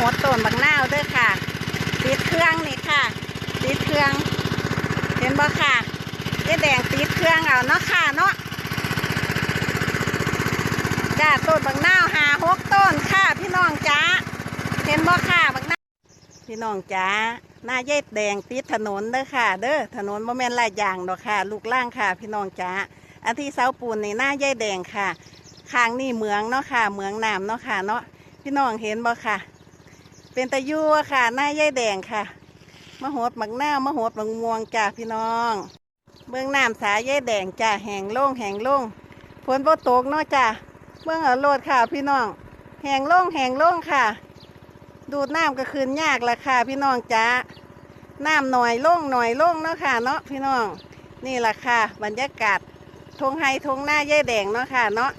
หดต้นบักนาวเด้อค่ะ ติดเครื่องนี่ค่ะ ติดเครื่อง เห็นบ่ค่ะยายแดงติดเครื่องเอาเนาะค่ะเนาะจ้าต้นบักนาวหาหกต้นค่ะ พี่น้องจ้าเห็นบ่ค่ะบักนาวพี่น้องจ้าหน้ายายแดงติดถนนเด้อค่ะ เด้อถนนบ่แม่นลาดยางดอกค่ะ ลูกล่างค่ะ พี่น้องจ้าอันที่เสาปูนในหน้ายายแดงค่ะข้างนี่เหมืองเนาะค่ะเหมืองน้ำเนาะค่ะเนาะพี่น้องเห็นบ่ค่ะ เป็นตะยั่วค่ะ หน้ายายแดงค่ะมะโหดมักหน้ามะโหดมักม่วงจ้าพี่น้อง เบื้องน้ำสายยายแดงจ้าแหงโล่งแหงโล่งฝนบ่ตกเนาะจ้าเบื้องเอาโลดค่ะพี่น้อง แหงโล่งแหงโล่งค่ะ ดูดน้ำก็คืนยากละค่ะ พี่น้องจ้าน้ำหน่อยโล่งหน่อยโล่งเนาะค่ะเนาะพี่น้อง นี่แหละค่ะ บรรยากาศทงไฮทงหน้ายายแดงเนาะค่ะเนาะ